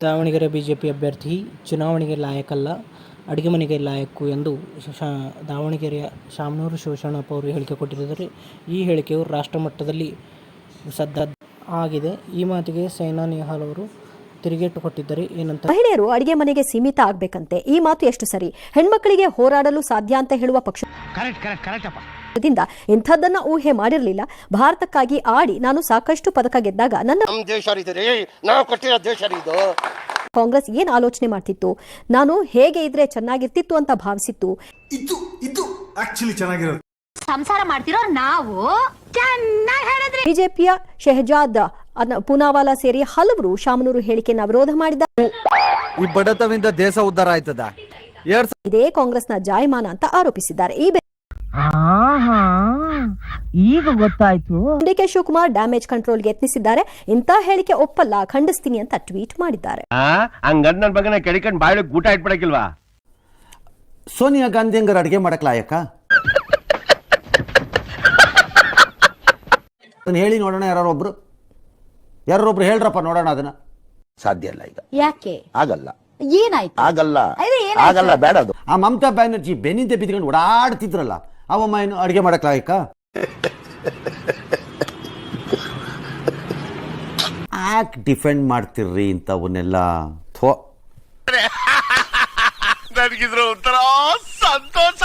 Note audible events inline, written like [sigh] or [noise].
Davanagere BJP ಅಭ್ಯರ್ಥಿ ಚುನಾವಣೆಗೆ ಲಾಯಕಲ್ಲ ಅಡುಗೆ ಮನೆಗೆ ಲಾಯಕು ಎಂದು ಶಾ ದಾವಣಗೆರೆಯ ಶಾಮನೂರು ಶಿವಶರಣಪ್ಪ ಅವರು ಹೇಳಿಕೆ ಕೊಟ್ಟಿದ್ದಾರೆ. ಈ ಹೇಳಿಕೆಯು ರಾಷ್ಟ್ರಮಟ್ಟದಲ್ಲಿ ಸದ್ದ ಆಗಿದೆ. ಈ ಮಾತಿಗೆ ಸೈನಾ ನೆಹ್ವಾಲ್ ಅವರು ತಿರುಗೇಟು ಕೊಟ್ಟಿದ್ದಾರೆ. ಏನಂತ ಮಹಿಳೆಯರು ಅಡುಗೆ ಮನೆಗೆ ಸೀಮಿತ ಆಗ್ಬೇಕಂತೆ. ಈ ಮಾತು ಎಷ್ಟು ಸರಿ? ಹೆಣ್ಮಕ್ಕಳಿಗೆ ಹೋರಾಡಲು ಸಾಧ್ಯ ಅಂತ ಹೇಳುವ ಪಕ್ಷದಿಂದ ಇಂಥದ್ದನ್ನ ಊಹೆ ಮಾಡಿರಲಿಲ್ಲ. ಭಾರತಕ್ಕಾಗಿ ಆಡಿ ನಾನು ಸಾಕಷ್ಟು ಪದಕ ಗೆದ್ದಾಗ ನನ್ನ ಕಾಂಗ್ರೆಸ್ ಏನ್ ಆಲೋಚನೆ ಮಾಡ್ತಿತ್ತು? ನಾನು ಹೇಗೆ ಇದ್ರೆ ಚೆನ್ನಾಗಿರ್ತಿತ್ತು ಅಂತ ಭಾವಿಸಿತ್ತು. ಇದು ಇದು ಆಕ್ಚುಲಿ ಚೆನ್ನಾಗಿರೋದು. ಸಂಸಾರ ಮಾಡ್ತಿರೋ ನಾವು ಚೆನ್ನಾಗಿ ಹೇಳಿದ್ರಿ. ಬಿಜೆಪಿಯ ಶೆಹಜಾದ್ ಅನ್ನ- ಪೂನಾವಾಲಾ ಸೇರಿ ಹಲವರು ಶಾಮನೂರು ಹೇಳಿಕೆಯನ್ನ ವಿರೋಧ ಮಾಡಿದ್ದಾರೆ. ಈ ಬಡತವಿಂದ ದೇಶ ಉದ್ಧಾರ ಆಯ್ತದ? ಇದೇ ಕಾಂಗ್ರೆಸ್ನ ಜಾಯಮಾನ ಅಂತ ಆರೋಪಿಸಿದ್ದಾರೆ. ಈ ಈಗ ಗೊತ್ತಾಯ್ತು. ಡಿ ಕೆ ಶಿವಕುಮಾರ್ ಡ್ಯಾಮೇಜ್ ಕಂಟ್ರೋಲ್ಗೆ ಯತ್ನಿಸಿದ್ದಾರೆ. ಇಂತ ಹೇಳಿಕೆ ಒಪ್ಪಲ್ಲ ಖಂಡಿಸ್ತೀನಿ ಅಂತ ಟ್ವೀಟ್ ಮಾಡಿದ್ದಾರೆ. ಹಂಗಂದ್ ನನ್ ಬಗ್ಗೆ ಕೆಡಿಕೊಂಡ್ ಬಾಯಿ ಊಟ ಇಟ್ಬಿಡಕಿಲ್ವಾ ಸೋನಿಯಾ ಗಾಂಧಿ ಹಂಗಾರ ಅಡುಗೆ ಮಾಡಕ್ ಲಾಯಕ ಅದನ್ನ ಹೇಳಿ ನೋಡೋಣ ಯಾರು ಒಬ್ರು. ಯಾರೊಬ್ರು ಹೇಳ್ರಪ್ಪ ನೋಡೋಣ ಅದನ್ನ. ಸಾಧ್ಯ ಇಲ್ಲ ಈಗ. ಯಾಕೆ? ಆಗಲ್ಲ. ಏನಾಯ್ತು? ಆಗಲ್ಲ? ಆಗಲ್ಲ ಬೇಡ ಅದು. ಆ ಮಮತಾ ಬ್ಯಾನರ್ಜಿ ಬೆನ್ನಿಂದ ಬಿದ್ಕೊಂಡು ಓಡಾಡ್ತಿದ್ರಲ್ಲ ಅವಮ್ಮ ಏನು ಅಡುಗೆ ಮಾಡಕ್ ಲಾಯಕ ಯಾಕೆ ಡಿಫೆಂಡ್ ಮಾಡ್ತಿರ್ರಿ ಇಂಥವನ್ನೆಲ್ಲ. ಥೋ. [laughs] ನನಗಿದ್ರು ಒಂಥರ ಸಂತೋಷ.